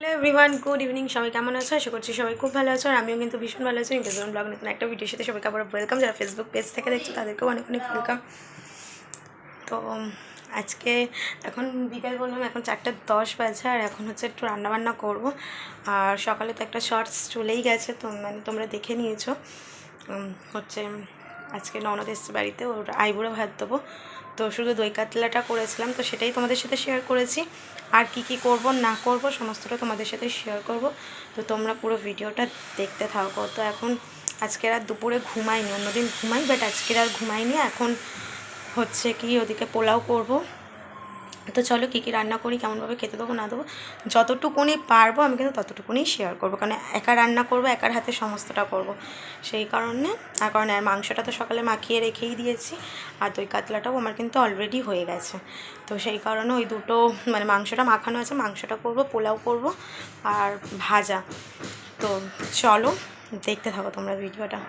Hello everyone good evening সবাই কেমন আছো? আশা করছি সবাই খুব ভালো আছো, আর আমিও কিন্তু ভীষণ ভালো আছি। বেজন ব্লগ নতুন একটা ভিডিওর সাথে সবাইকে আবার ওয়েলকাম যারা ফেসবুক পেজ থেকে দেখছ তাদেরকেও অনেক অনেক ওয়েলকাম তো আজকে এখন বিকাল বললাম, এখন চারটে দশ বাজে, আর এখন হচ্ছে একটু রান্নাবান্না করব। আর সকালে তো একটা শর্টস চলেই গেছে, তো মানে তোমরা দেখে নিয়েছো। হচ্ছে, আজকে ননদ এসছে বাড়িতে, ওর আইবুড়ো ভাত দেবো। তো শুধু দই কাতলাটা করেছিলাম, তো সেটাই তোমাদের সাথে শেয়ার করেছি। আর কি কি করব, না করব, সমস্তটা তোমাদের সাথে শেয়ার করব। তো তোমরা পুরো ভিডিওটা দেখতে থাকো। তো এখন আজকের আর দুপুরে ঘুমাইনি, অন্যদিন ঘুমাই বাট আজকের আর ঘুমাইনি। এখন হচ্ছে কি, ওদিকে পোলাও করব। তো চলো কী কী রান্না করি, কেমনভাবে খেতে দেবো, না দেবো, যতটুকুনি পারব আমি কিন্তু ততটুকুনি শেয়ার করব। কারণ একা রান্না করব, একার হাতে সমস্তটা করব। সেই কারণে, আর কারণে আর মাংসটা তো সকালে মাখিয়ে রেখেই দিয়েছি, আর দই কাতলাটাও আমার কিন্তু অলরেডি হয়ে গেছে। তো সেই কারণে ওই দুটো মানে মাংসটা মাখানো আছে, মাংসটা করব, পোলাও করব, আর ভাজা। তো চলো দেখতে থাকো তোমরা ভিডিওটা।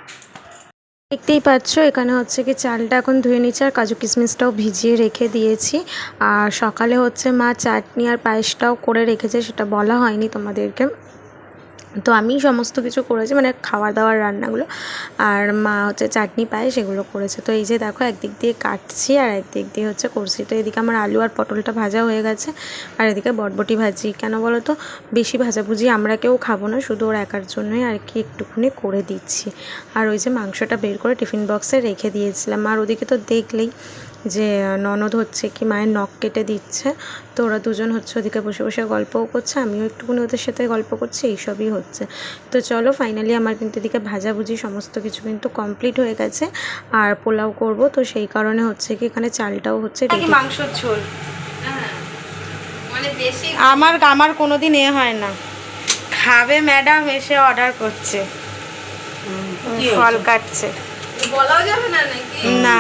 দেখতেই পাচ্ছ, এখানে হচ্ছে কি চালটা এখন ধুয়ে নিচ্ছে আর কাজু কিশমিশটাও ভিজিয়ে রেখে দিয়েছি। আর সকালে হচ্ছে মা চাটনি আর পায়েসটাও করে রেখেছে, সেটা বলা হয়নি তোমাদেরকে। তো আমি সমস্ত কিছু করেছি মানে খাওয়া দাওয়ার রান্নাগুলো, আর মা হচ্ছে চাটনি পায়েস এগুলো করেছে। তো এই যে দেখো, একদিক দিয়ে কাটছি আর একদিক দিয়ে হচ্ছে করছি। তো এদিকে আমার আলু আর পটলটা ভাজা হয়ে গেছে, আর এদিকে বটবটি ভাজি। কেন বলো তো বেশি ভাজাভুজি আমরা কেউ খাব না, শুধু ওর একার জন্যই আর কি একটুখানি করে দিচ্ছি। আর ওই যে মাংসটা বের করে টিফিন বক্সে রেখে দিয়েছিলাম, আর ওদিকে তো দেখলেই যে ননদ হচ্ছে কি মায়ের নখ কেটে দিচ্ছে। তো ওরা দুজন হচ্ছে ওদিকে বসে বসে গল্পও করছে আমিও একটুখানি ওদের সাথে গল্প করছি এইসবই হচ্ছে। তো চলো ফাইনালি আমার কিন্তু এদিকে ভাজাভুজি সমস্ত কিছু কিন্তু কমপ্লিট হয়ে গেছে আর পোলাও করব। তো সেই কারণে হচ্ছে কি এখানে চালটাও হচ্ছে মাংসর ঝোল? মানে বেশি আমার আমার কোনোদিন এ হয় না। খাবে ম্যাডাম এসে অর্ডার করছে। ফল কাটছে। বলাও যাবে না নাকি? না।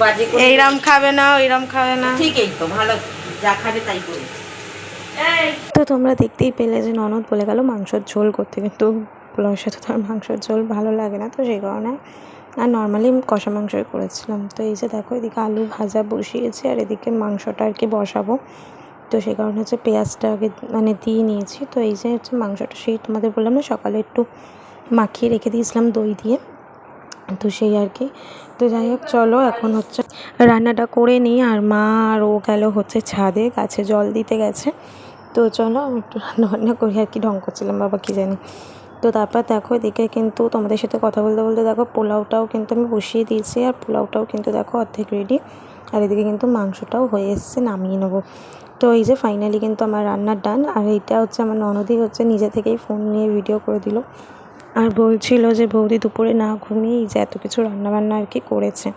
বাজে করে এইরম খাবে না ওইরম খাবে না। ঠিকই তো ভালো যা খাবে তাই করে। তো তোমরা দেখতেই পেলে যে ননদ বলে গেল মাংসর ঝোল করতে কিন্তু পোলাওর সাথে তো আর মাংসর ঝোল ভালো লাগে না তো সেই কারণে আর নর্মালি কষা মাংসই করেছিলাম। তো এই যে দেখো এদিকে আলু ভাজা বসিয়েছি আর এদিকে মাংসটা আর কি বসাবো। তো সেই কারণে হচ্ছে পেঁয়াজটা আগে মানে দিয়ে নিয়েছি। তো এই যে হচ্ছে মাংসটা সেই তোমাদের বললাম না সকালে একটু মাখিয়ে রেখে দিয়েছিলাম দই দিয়ে। তো সেই আর কি। তো যাই হোক, চলো এখন হচ্ছে রান্নাটা করে নিই আর মা আর ও গেল হচ্ছে ছাদে, গাছে জল দিতে গেছে। তো চলো আমি একটু রান্না বান্না করি আর কি ঢং করছিলাম, বাবা কী জানি। তো তারপর দেখো এদিকে কিন্তু তোমাদের সাথে কথা বলতে বলতে দেখো পোলাওটাও কিন্তু আমি বসিয়ে দিয়েছি আর পোলাওটাও কিন্তু দেখো অর্ধেক রেডি আর এদিকে কিন্তু মাংসটাও হয়ে এসছে, নামিয়ে নেব। তো এই যে ফাইনালি কিন্তু আমার রান্নার ডান আর এইটা হচ্ছে আমার ননদি হচ্ছে নিজে থেকেই ফোন নিয়ে ভিডিও করে দিল। আর বলছিল যে, বৌদি দুপুরে না ঘুমিয়ে এই যে এত কিছু রান্নাবান্না আর কি করেছে।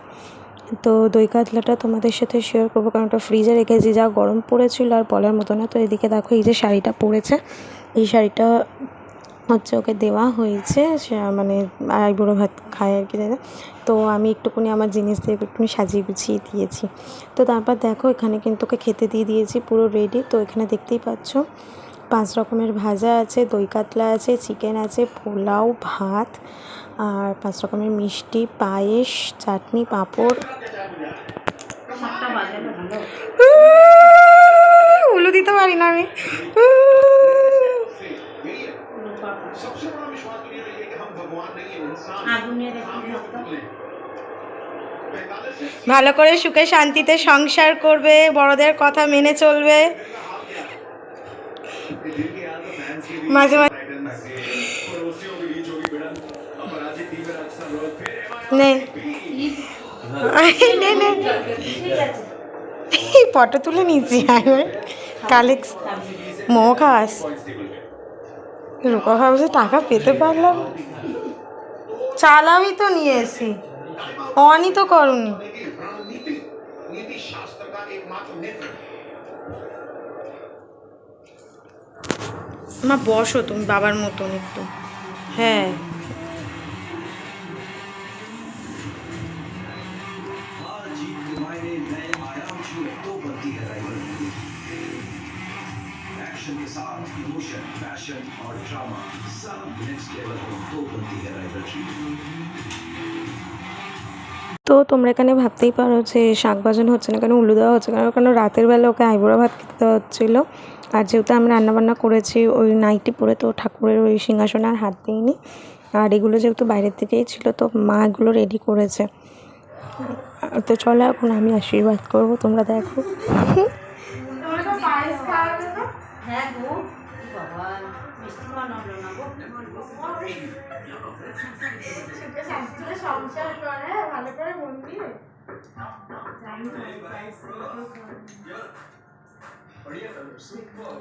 তো দই কাতলাটা তোমাদের সাথে শেয়ার করব, কারণ ওটা ফ্রিজে রেখেছি, যা গরম পড়েছিল আর বলার মতো না। তো এদিকে দেখো, এই যে শাড়িটা পরেছে, এই শাড়িটা হচ্ছে ওকে দেওয়া হয়েছে মানে আইবুড়ো ভাত খায় আর কি দাদা তো আমি একটুখানি আমার জিনিস দিয়ে একটুখানি সাজিয়ে গুছিয়ে দিয়েছি। তো তারপর দেখো, এখানে কিন্তু ওকে খেতে দিয়ে দিয়েছি, পুরো রেডি তো এখানে দেখতেই পাচ্ছ পাঁচ রকমের ভাজা আছে, দই কাতলা আছে চিকেন আছে, পোলাও, ভাত, আর পাঁচ রকমের মিষ্টি, পায়েস, চাটনি, পাঁপড়। উলু দিতে পারি না আমি। ভালো করে সুখে শান্তিতে সংসার করবে, বড়দের কথা মেনে চলবে। মাঝে মাঝে ফটো তুলে নিচ্ছি আমি কালেক্স, মোমো খাস রূপা ভাবছে টাকা পেতে পারলাম। চালাবি তো নিয়ে এসি অনই তো করুনি। মা বসো তুমি বাবার মতন একটু হ্যাঁ हार जीत के मायने नए आयाम शुरू तो बनती है राइवलरी एक्शन के साथ इमोशन पैशन और ड्रामा सब नेक्स्ट लेवल हो तो बनती है राइवलरी তো তোমরা এখানে ভাবতেই পারো যে শাক ভাজন হচ্ছে না কেন উলু দেওয়া হচ্ছে কেন? কারণ রাতের বেলা ওকে আইবুড়ো ভাত খেতে দেওয়া হচ্ছিল। আর যেহেতু আমি রান্নাবান্না করেছি, ওই নাইটি পরে তো ঠাকুরের ওই সিংহাসনে আর হাত দিইনি। আর এগুলো যেহেতু বাইরের থেকেই ছিল, তো মা এগুলো রেডি করেছে। তো চলো এখন আমি আশীর্বাদ করব, তোমরা দেখো।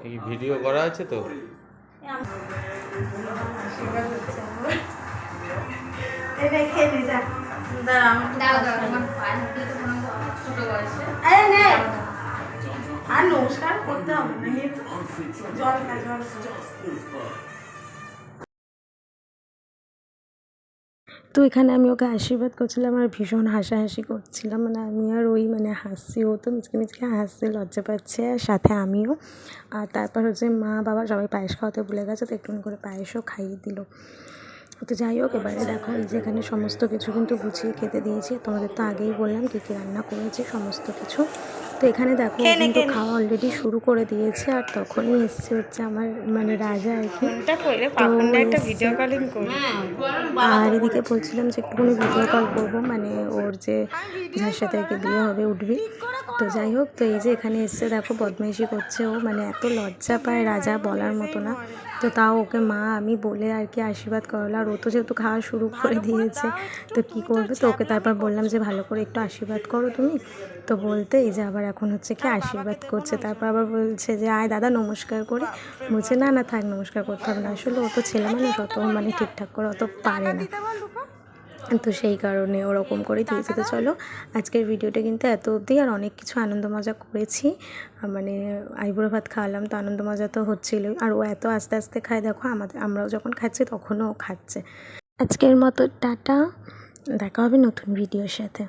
এই ভিডিও করা আছে তো? নমস্কার করতে হবে জল জল তো এখানে আমি ওকে আশীর্বাদ করছিলাম আর ভীষণ হাসাহাসি করছিলাম। মানে আমি আর ওই মানে হাসি ও তো মিচকে মিচকে হাসছে লজ্জা পাচ্ছে, আর সাথে আমিও। আর তারপর হচ্ছে মা বাবা সবাই পায়েস খাওয়াতে ভুলে গেছে, তো একটু করে পায়েসও খাইয়ে দিল। তো যাই হোক, এবারে দেখো এই যে এখানে সমস্ত কিছু কিন্তু গুছিয়ে খেতে দিয়েছি। তোমাদের তো আগেই বললাম কী কী রান্না করেছি, সমস্ত কিছু। তো এখানে দেখো কিন্তু খাওয়া অলরেডি শুরু করে দিয়েছে আর তখনই এসছে হচ্ছে আমার মানে রাজা আর কি। আর এদিকে বলছিলাম যে একটুখানি ভিডিও কল করব মানে ওর যে যার সাথে আর কি বিয়ে হবে উঠবি। তো যাই হোক তো এই যে এখানে এসছে দেখো বদমাইশি করছে ও মানে এত লজ্জা পায় রাজা বলার মতো না। তো তাও ওকে মা আমি বলে আর কি আশীর্বাদ করালো। আর ও তো যেহেতু খাওয়া শুরু করে দিয়েছে তো কি করবে? তো ওকে তারপর বললাম যে ভালো করে একটু আশীর্বাদ করো তুমি। তো বলতে এই যে আবার এখন হচ্ছে কি আশীর্বাদ করছে তারপর আবার বলছে যে আয় দাদা নমস্কার করে। বলছে না না থাক নমস্কার করতে হবে না। আসলে ও তো ছেলে মানুষ অত মানে ঠিকঠাক করে অত পারে না। তো সেই কারণে ওরকম করে দিয়েছে। তো চলো আজকের ভিডিওটা কিন্তু এত অবধি আর অনেক কিছু আনন্দ মজা করেছি। মানে আইবুড়ো ভাত খাওয়ালাম তো আনন্দ মজা তো হচ্ছিলোই আর ও এত আস্তে আস্তে খায় দেখো আমাদের আমরাও যখন খাচ্ছি তখনও ও খাচ্ছে। আজকের মতো টাটা দেখা হবে নতুন ভিডিওর সাথে।